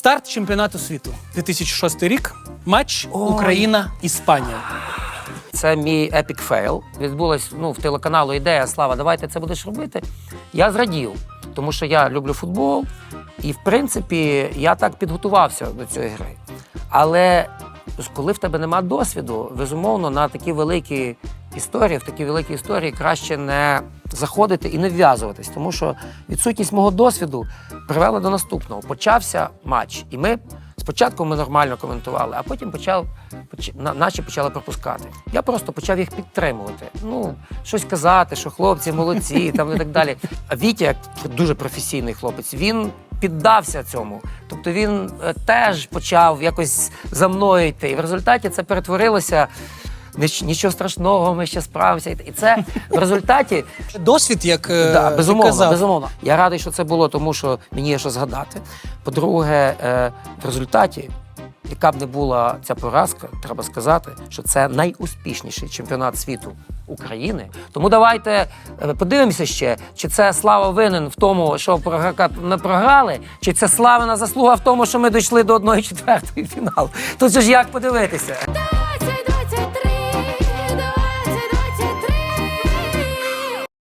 Старт чемпіонату світу 2006 рік. Матч Україна-Іспанія. Це мій епік фейл. Відбулась ну, в телеканалу ідея Слава, давай ти це будеш робити. Я зрадів, тому що я люблю футбол, і в принципі я так підготувався до цієї гри. Але коли в тебе нема досвіду, безумовно, на такі великі історії, в такі великі історії краще не заходити і не вв'язуватись, тому що відсутність мого досвіду привела до наступного. Почався матч, і ми спочатку ми нормально коментували, а потім почав поч- на- наші почали пропускати. Я просто почав їх підтримувати. Ну, щось казати, що хлопці молодці, там і так далі. А Вітя, як дуже професійний хлопець, він піддався цьому. Тобто він е, теж почав якось за мною йти. І в результаті це перетворилося. «Ніч- Нічого страшного, ми ще справимося. І це в результаті Досвід, як е, Да, ти безумовно, казав. безумовно. Я радий, що це було, тому що мені є що згадати. По-друге, е, в результаті, яка б не була ця поразка, треба сказати, що це найуспішніший чемпіонат світу України. Тому давайте е, подивимося ще, чи це слава винен в тому, що ми програли, чи це славина заслуга в тому, що ми дійшли до 1-4 фіналу. Тут же ж як подивитися.